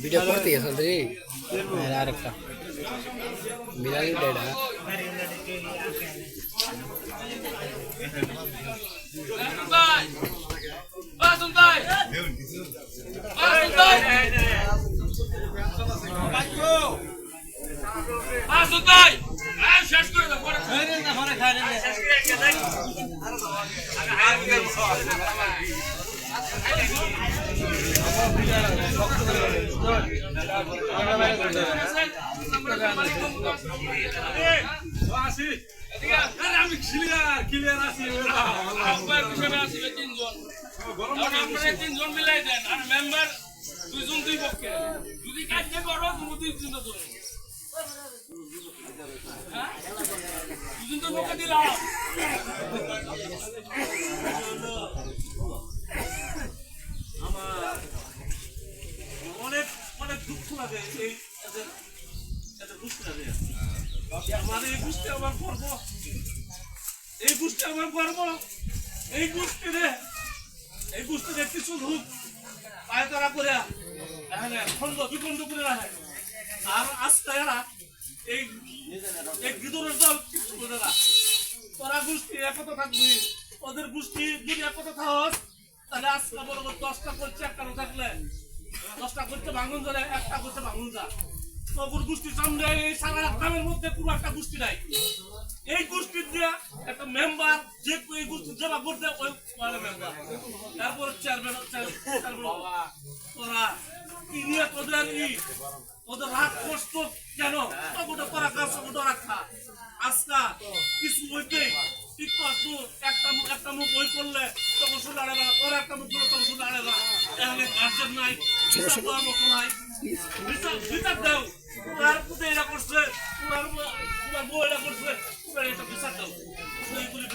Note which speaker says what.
Speaker 1: Video করতে গেছেন রে আর একটা বিড়ালি ডেডা
Speaker 2: শেষ করে দাও পরে শেষ করে রেখে দেয়।
Speaker 3: আমি ক্লিয়ার ক্লিয়ার আছি
Speaker 2: আপনার পিছনে আসলে তিনজন আপনারা তিনজন মিলাই দেন আর মেম্বার দুইজন দুই পক্ষে। যদি কাজ করো তুমি দুইজন তো ধরো হ্যাঁ? দুজন তো পক্ষে দিলাম
Speaker 3: অনেক অনেক দুঃখ লাগে এই এদের এদের বুঝতে আমার এই বুঝতে আমার গর্ব এই বুঝতে আমার গর্ব এই বুঝতে রে এই বুঝতে রে কিছু লোক পায়ে তারা করে খন্ড বিখণ্ড করে রাখে আর এরা এই এই গিদরের দল কিছু করে না তোরা গোষ্ঠী একতা থাকবি, ওদের গোষ্ঠী যদি একতা থাকস, তাহলে আজকে বলব দশটা করছে একটা থাকলে। দশটা করছে ভাঙুন ধরে, একটা করছে ভাঙুন যা তবুর গোষ্ঠীর সামনে এই সারা গ্রামের মধ্যে পুরো একটা গোষ্ঠী নাই। এই গোষ্ঠীর দিয়ে একটা মেম্বার যে এই গোষ্ঠীর জমা করতে ওই মেম্বার তারপর চেয়ারম্যান তোরা কি নিয়ে তোদের ই ওদের রাগ কষ্ট ঠিক একটা মুখ একটা মুখ বই করলে তখন না, ওর একটা মুখ করলে তখন শুনে আড়ে না নাই? বিচার দেওয়ার দাও। পুতে এটা করছে? তোমার তোমার বউ এটা করছে? তোমার এটা বিচার দাও। এইগুলি